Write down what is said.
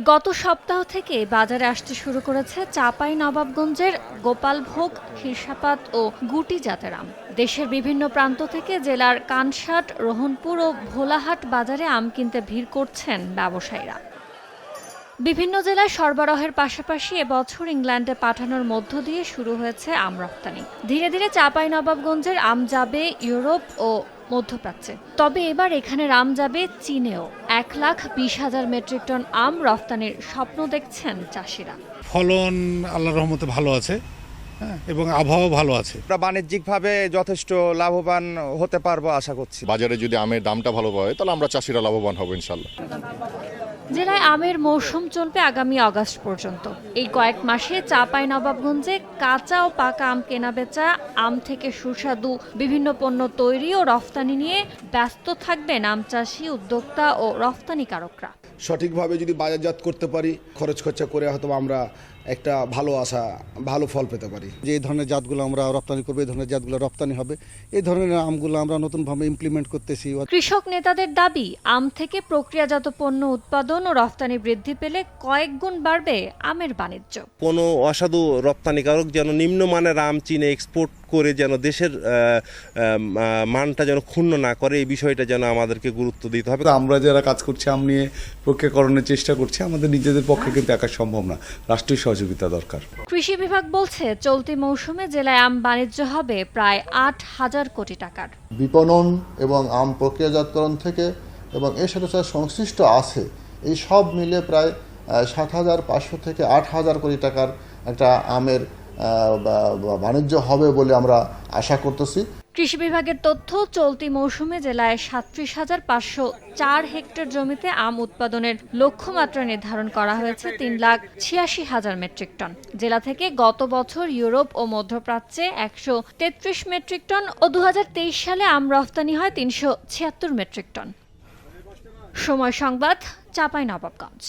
গত সপ্তাহ থেকে বাজারে আসতে শুরু করেছে চাপাই নবাবগঞ্জের গোপালভোগ হিরসাপাত ও গুটি জাতের আম দেশের বিভিন্ন প্রান্ত থেকে জেলার কানসাট, রোহনপুর ও ভোলাহাট বাজারে আম কিনতে ভিড় করছেন ব্যবসায়ীরা। বিভিন্ন জেলায় সরবরাহের পাশাপাশি এবছর ইংল্যান্ডে পাঠানোর মধ্য দিয়ে শুরু হয়েছে আম রপ্তানি। ধীরে ধীরে চাপাই নবাবগঞ্জের আম যাবে ইউরোপ ও মধ্যপ্রাচ্যে। তবে এবার এখানের আম যাবে চীনেও। এক লাখ বিশ হাজার মেট্রিক টন আম রফতানির স্বপ্ন দেখছেন চাষিরা। ফলন আল্লাহর রহমতে ভালো আছে হ্যাঁ এবং আবহাওয়া ভালো আছে। আমরা বাণিজ্যিকভাবে যথেষ্ট লাভবান হতে পারব আশা করছি। বাজারে যদি আমের দামটা ভালো হয় তাহলে আমরা চাষিরা লাভবান হব ইনশাল্লাহ জেলায় আমের মৌসুম চলবে আগামী আগস্ট পর্যন্ত। এই কয়েক মাসে চাপাই নবাবগঞ্জে কাঁচা ও পাকা আম কেনাবেচা আম থেকে সুস্বাদু বিভিন্ন পণ্য তৈরি ও রফতানি নিয়ে ব্যস্ত থাকবেন আম চাষি উদ্যোক্তা ও রফতানিকারকরা। সঠিকভাবে যদি বাজারজাত করতে পারি খরচ খরচা করে হয়তো আমরা একটা ভালো আশা ভালো ফল পেতে পারি। যে এই ধরনের জাতগুলো আমরা রপ্তানি করব এই ধরনের জাতগুলো রপ্তানি হবে। এই ধরনের আমগুলো আমরা নতুনভাবে ইমপ্লিমেন্ট করতেছি। কৃষক নেতাদের দাবি আম থেকে প্রক্রিয়াজাত পণ্য উৎপাদন ও রফতানি বৃদ্ধি পেলে কয়েক গুণ বাড়বে আমের বাণিজ্য। কোনো অসাধু রপ্তানিকারক যেন নিম্নমানের আম চীনে এক্সপোর্ট করে যেন দেশের মানটা যেন ক্ষুণ্ণ না করে এই বিষয়টা যেন আমাদেরকে গুরুত্ব দিতে হবে। আমরা যারা কাজ করছি আম নিয়ে প্রক্রিয়াকরণের চেষ্টা করছি আমাদের নিজেদের পক্ষে কিন্তু একা সম্ভব না। রাষ্ট্রীয় সহযোগিতা দরকার। কৃষি বিভাগ বলছে চলতি মৌসুমে জেলায় আম বাণিজ্য হবে প্রায় আট হাজার কোটি টাকার। বিপণন এবং আম প্রক্রিয়াজাতকরণ থেকে এবং এর সাথে সাথে সংশ্লিষ্ট আছে এই সব মিলে প্রায় সাত হাজার পাঁচশো থেকে আট হাজার কোটি টাকার একটা আমের বাণিজ্য হবে বলে আমরা আশা করতেছি। কৃষি বিভাগের তথ্য, চলতি মৌসুমে জেলায় সাতত্রিশ হাজার পাঁচশো চার হেক্টর জমিতে আম উৎপাদনের লক্ষ্যমাত্রা নির্ধারণ করা হয়েছে তিন লাখ ছিয়াশি হাজার মেট্রিক টন। জেলা থেকে গত বছর ইউরোপ ও মধ্যপ্রাচ্যে একশো তেত্রিশ মেট্রিক টন ও দু হাজার তেইশ সালে আম রফতানি হয় তিনশো ছিয়াত্তর মেট্রিক টন। সময় সংবাদ চাপাই নবাবগঞ্জ